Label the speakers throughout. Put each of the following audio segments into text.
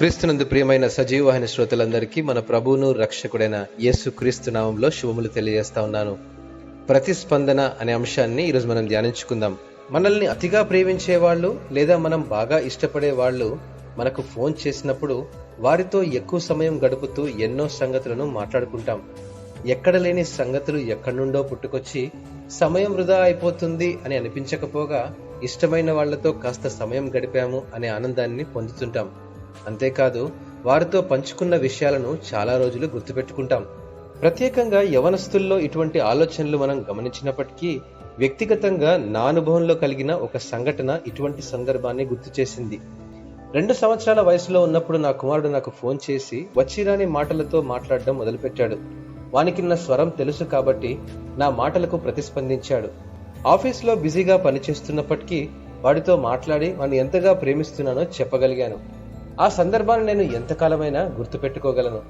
Speaker 1: క్రీస్తునందు ప్రియమైన సజీవవాహిని శ్రోతలందరికీ మన ప్రభువును రక్షకుడైన యేసు క్రీస్తు నామంలో శుభములు తెలియజేస్తా ఉన్నాను. ప్రతిస్పందన అనే అంశాన్ని ఈరోజు మనం ధ్యానించుకుందాం. మనల్ని అతిగా ప్రేమించే వాళ్ళు లేదా మనం బాగా ఇష్టపడే వాళ్ళు మనకు ఫోన్ చేసినప్పుడు వారితో ఎక్కువ సమయం గడుపుతూ ఎన్నో సంగతులను మాట్లాడుకుంటాం. ఎక్కడ లేని సంగతులు ఎక్కడి నుండో పుట్టుకొచ్చి సమయం వృధా అయిపోతుంది అని అనిపించకపోగా ఇష్టమైన వాళ్ళతో కాస్త సమయం గడిపాము అనే ఆనందాన్ని పొందుతుంటాం. అంతేకాదు వారితో పంచుకున్న విషయాలను చాలా రోజులు గుర్తుపెట్టుకుంటాం. ప్రత్యేకంగా యవనస్తుల్లో ఇటువంటి ఆలోచనలు మనం గమనించినప్పటికీ వ్యక్తిగతంగా నా అనుభవంలో కలిగిన ఒక సంఘటన ఇటువంటి సందర్భాన్ని గుర్తు చేసింది. రెండు సంవత్సరాల వయసులో ఉన్నప్పుడు నా కుమారుడు నాకు ఫోన్ చేసి వచ్చిరాని మాటలతో మాట్లాడడం మొదలుపెట్టాడు. వానికి నా స్వరం తెలుసు కాబట్టి నా మాటలకు ప్రతిస్పందించాడు. ఆఫీస్లో బిజీగా పనిచేస్తున్నప్పటికీ వాడితో మాట్లాడి వాడిని ఎంతగా ప్రేమిస్తున్నానో చెప్పగలిగాను. ఆ సందర్భాన్ని నేను ఎంతకాలమైనా గుర్తుపెట్టుకోగలను.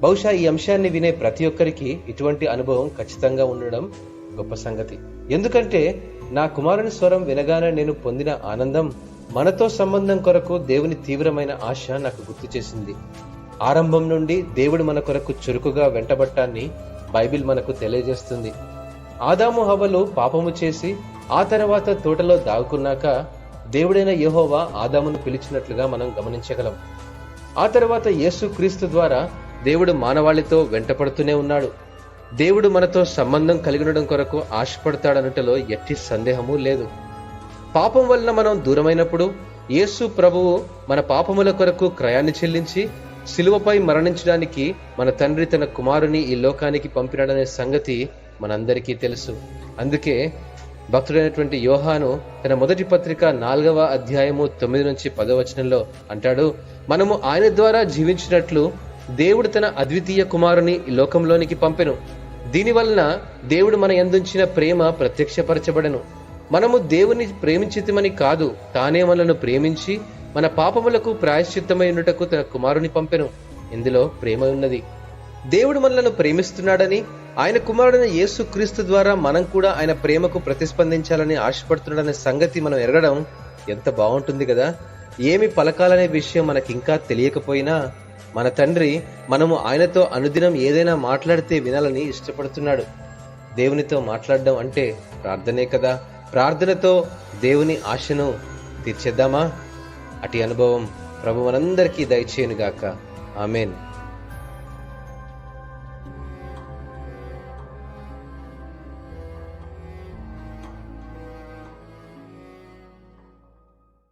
Speaker 1: బహుశా ఈ అంశాన్ని వినే ప్రతి ఒక్కరికి ఇటువంటి అనుభవం ఖచ్చితంగా ఉండడం గొప్ప సంగతి. ఎందుకంటే నా కుమారుని స్వరం వినగానే నేను పొందిన ఆనందం మనతో సంబంధం కొరకు దేవుని తీవ్రమైన ఆశ నాకు గుర్తు చేసింది. ఆరంభం నుండి దేవుడు మన కొరకు చురుకుగా వెంటబట్టాన్ని బైబిల్ మనకు తెలియజేస్తుంది. ఆదాము హవలు పాపము చేసి ఆ తర్వాత తోటలో దాగుకున్నాక దేవుడైన యహోవా ఆదామును పిలిచినట్లుగా మనం గమనించగలం. ఆ తర్వాత యేసు క్రీస్తు ద్వారా దేవుడు మానవాళితో వెంటపడుతూనే ఉన్నాడు. దేవుడు మనతో సంబంధం కలిగి ఉండడం కొరకు ఆశపడతాడనటలో ఎట్టి సందేహము లేదు. పాపం వలన మనం దూరమైనప్పుడు యేసు ప్రభువు మన పాపముల కొరకు క్రయాన్ని చెల్లించి శిలువపై మరణించడానికి మన తండ్రి తన కుమారుని ఈ లోకానికి పంపినాడనే సంగతి మనందరికీ తెలుసు. అందుకే భక్తుడైనటువంటి యోహాను తన మొదటి పత్రిక నాలుగవ అధ్యాయము తొమ్మిది నుంచి పదో వచనంలో అంటాడు మనము ఆయన ద్వారా జీవించినట్లు దేవుడు తన అద్వితీయ కుమారుని ఈ లోకంలోనికి పంపెను. దీని వలన దేవుడు మన ఎందుంచిన ప్రేమ ప్రత్యక్షపరచబడను. మనము దేవుని ప్రేమించితమని కాదు తానే మనను ప్రేమించి మన పాపములకు ప్రాయశ్చిత్తమై ఉన్నటకు తన కుమారుని పంపెను. ఇందులో ప్రేమ ఉన్నది. దేవుడు మనలను ప్రేమిస్తున్నాడని ఆయన కుమారుడైన యేసు క్రీస్తు ద్వారా మనం కూడా ఆయన ప్రేమకు ప్రతిస్పందించాలని ఆశపడుతున్నాడనే సంగతి మనం ఎరగడం ఎంత బాగుంటుంది కదా? ఏమి పలకాలనే విషయం మనకింకా తెలియకపోయినా మన తండ్రి మనము ఆయనతో అనుదినం ఏదైనా మాట్లాడితే వినాలని ఇష్టపడుతున్నాడు. దేవునితో మాట్లాడడం అంటే ప్రార్థనే కదా? ప్రార్థనతో దేవుని ఆశను తీర్చేద్దామా? అటి అనుభవం ప్రభు మనందరికీ దయచేయనుగాక. ఆమెన్.